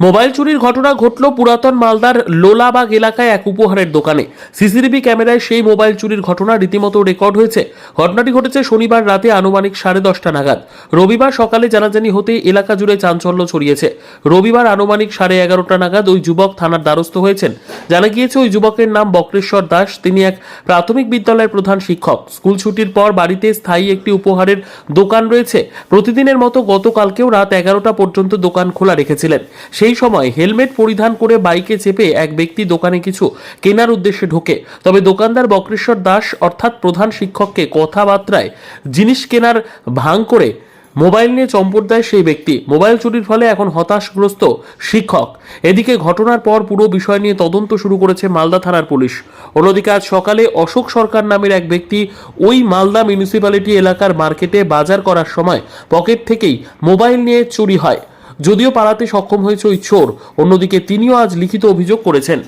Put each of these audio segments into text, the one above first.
Mobile চুরির ঘটনা ঘটল পুরাতন মালদার লোলাবাগ এলাকায় এক উপহারের দোকানে। সিসিটিভি ক্যামেরায় সেই মোবাইল চুরির ঘটনা রীতিমতো রেকর্ড হয়েছে। ঘটনাটি ঘটেছে শনিবার রাতে আনুমানিক সাড়ে দশটা নাগাদ। রবিবার সকালে জানাজানি হতে এলাকা জুড়ে চাঞ্চল্য ছড়িয়েছে। রবিবার আনুমানিক সাড়ে এগারোটা নাগাদ ওই যুবক থানার দ্বারস্থ হয়েছেন। জানা গিয়েছে ওই যুবকের নাম বক্রেশ্বর দাস। তিনি এক প্রাথমিক বিদ্যালয়ের প্রধান শিক্ষক। স্কুল ছুটির পর বাড়িতে স্থায়ী একটি উপহারের দোকান রয়েছে। প্রতিদিনের মতো গতকালকেও রাত এগারোটা পর্যন্ত দোকান খোলা রেখেছিলেন। সেই সময় হেলমেট পরিধান করে বাইকে চেপে এক ব্যক্তি দোকানে কিছু কেনার উদ্দেশ্যে ঢোকে। তবে দোকানদার বক্রেশ্বর দাস অর্থাৎ প্রধান শিক্ষককে কথাবার্তায় জিনিস কেনার ভাঙ করে মোবাইল নিয়ে চম্পট দেয় সেই ব্যক্তি। মোবাইল চুরির ফলে এখন হতাশগ্রস্ত শিক্ষক। এদিকে ঘটনার পর পুরো বিষয় নিয়ে তদন্ত শুরু করেছে মালদা থানার পুলিশ। অন্যদিকে আজ সকালে অশোক সরকার নামের এক ব্যক্তি ওই মালদা মিউনিসিপ্যালিটি এলাকার মার্কেটে বাজার করার সময় পকেট থেকেই মোবাইল নিয়ে চুরি হয়। যদিও পালাতে সক্ষম হয়েছে ওই চোর, অন্যদিকে তিনিও আজ লিখিত অভিযোগ করেছেন।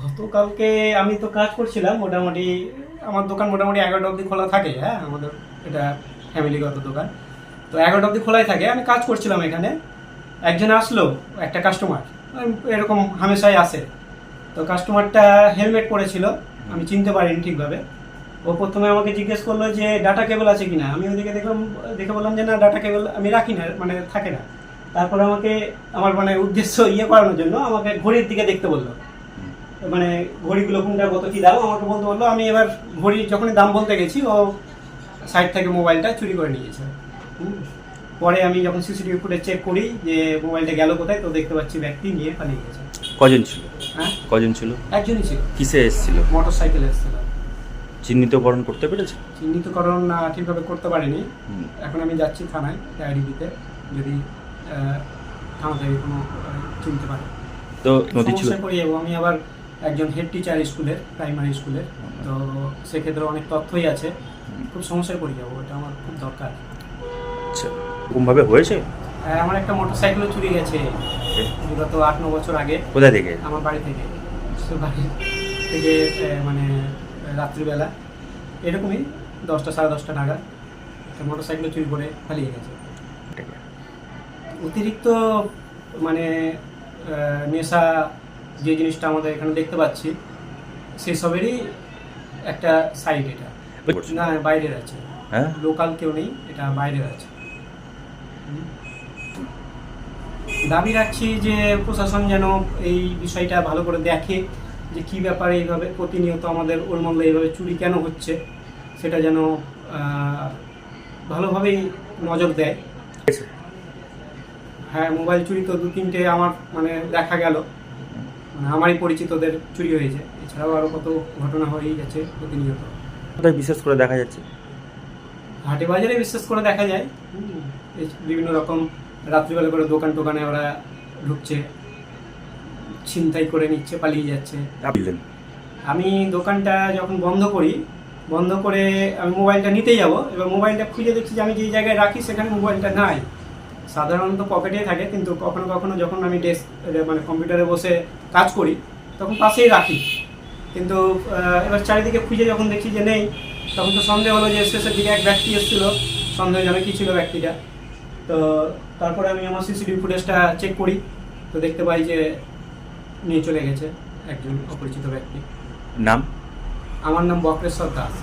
গতকালকে আমি তো কাজ করছিলাম, মোটামুটি আমার দোকান মোটামুটি এগারোটা অবধি খোলা থাকে হ্যাঁ আমাদের এটা ফ্যামিলিগত দোকান। তো এগারোটা অবধি খোলাই থাকে, আমি কাজ করছিলাম এখানে। একজন আসলো, একটা কাস্টমার এরকম হামেশাই আসে। তো কাস্টমারটা হেলমেট পরেছিল, আমি চিনতে পারিনি ঠিকভাবে। ও প্রথমে আমাকে জিজ্ঞেস করল যে ডাটা কেবল আছে কিনা? আমি ওইদিকে দেখলাম, দেখে বললাম যে, না ডাটা কেবল আমি রাখি না মানে থাকে না। তারপর আমাকে আমার মানে উদ্দেশ্য ইয়ে করানোর জন্য আমাকে ঘড়ির দিকে দেখতে বলল। মানে ঘড়িগুলো কোনটা কত কি দাম আমাকে বলতে বলল আমি এবার ঘড়ি যখনই দাম বলতে গেছি ও সাইড থেকে মোবাইলটা চুরি করে নিয়েছে হুম। পরে আমি যখন সিসিটিভি ফুটেজ চেক করি যে মোবাইলটা গেল কোথায় তো দেখতে পাচ্ছি ব্যক্তি নিয়ে পালিয়ে গেছে। কজন ছিল? হ্যাঁ? কজন ছিল? একজনই ছিল। কিসে এসেছিল? মোটর সাইকেল এসেছিল। চিহ্নিতকরণ করতে পেরেছে? চিহ্নিতকরণ ঠিকভাবে করতে পারিনি। এখন আমি যাচ্ছি থানায় ডায়েরি দিতে। যদি থানা থেকে কোনো চিনতে পারে। তো নদী ছিল। সমস্যায় পড়ি এবং আমি আবার একজন হেড টিচার স্কুলের প্রাইমারি স্কুলের তো সেক্ষেত্রে অনেক তথ্যই আছে। খুব সমস্যায় পড়ে যাব এটা আমার খুব দরকার। আচ্ছা এরকম ভাবে হয়েছে? আর আমার একটা মোটর সাইকেলও চুরি গেছে। বিগত আট ন বছর আগে। কোথা থেকে? আমার বাড়ি থেকে। বাড়ি থেকে মানে রাত্রিবেলা। এরকমই দশটা সাড়ে দশটা নাগাদ। একটা মোটর সাইকেল চুরি করে পালিয়ে গেছে। অতিরিক্ত মানে নেশা যে জিনিসটা আমাদের এখানে দেখতে পাচ্ছি সেসবেরই একটা সাইড এটা। না বাইরের আছে। হ্যাঁ? লোকাল কেউ নেই এটা বাইরের আছে। দাবি রাখছি যে প্রশাসন যেন এই বিষয়টা ভালো করে দেখে যে কি ব্যাপারে এইভাবে প্রতিনিয়ত আমাদের ওর মধ্যে এইভাবে চুরি কেন হচ্ছে সেটা যেন ভালোভাবেই নজর দেয়। হ্যাঁ মোবাইল চুরি তো দু তিনটে আমার মানে দেখা গেল। মানে আমারই পরিচিতদের চুরি হয়েছে। এছাড়াও আরও কত ঘটনা হয়েই গেছে প্রতিনিয়ত। কোথায় বিশেষ করে দেখা যাচ্ছে? হাটে বাজারে বিশেষ করে দেখা যায়। বিভিন্ন রকম রাত্রিবেলা করে দোকান টোকানে ওরা ঢুকছে ছিনতাই করে নিচ্ছে পালিয়ে যাচ্ছে। আমি দোকানটা যখন বন্ধ করি বন্ধ করে আমি মোবাইলটা নিতেই যাব। এবার মোবাইলটা খুঁজে দেখছি যে আমি যেই জায়গায় রাখি সেখানে মোবাইলটা নাই। সাধারণত পকেটেই থাকে কিন্তু কখনো কখনো যখন আমি ডেস্ক মানে কম্পিউটারে বসে কাজ করি তখন পাশেই রাখি। কিন্তু এবার চারিদিকে খুঁজে যখন দেখি যে নেই তখন তো সন্দেহ হলো যে শেষের দিকে এক ব্যক্তি এসেছিল। সন্দেহজনক কী ছিল ব্যক্তিটা? তো তারপরে আমি আমার সিসিটিভি ফুটেজটা চেক করি তো দেখতে পাই যে নিয়ে চলে গেছে একজন অপরিচিত ব্যক্তি। নাম? আমার নাম বক্রেশ্বর দাস।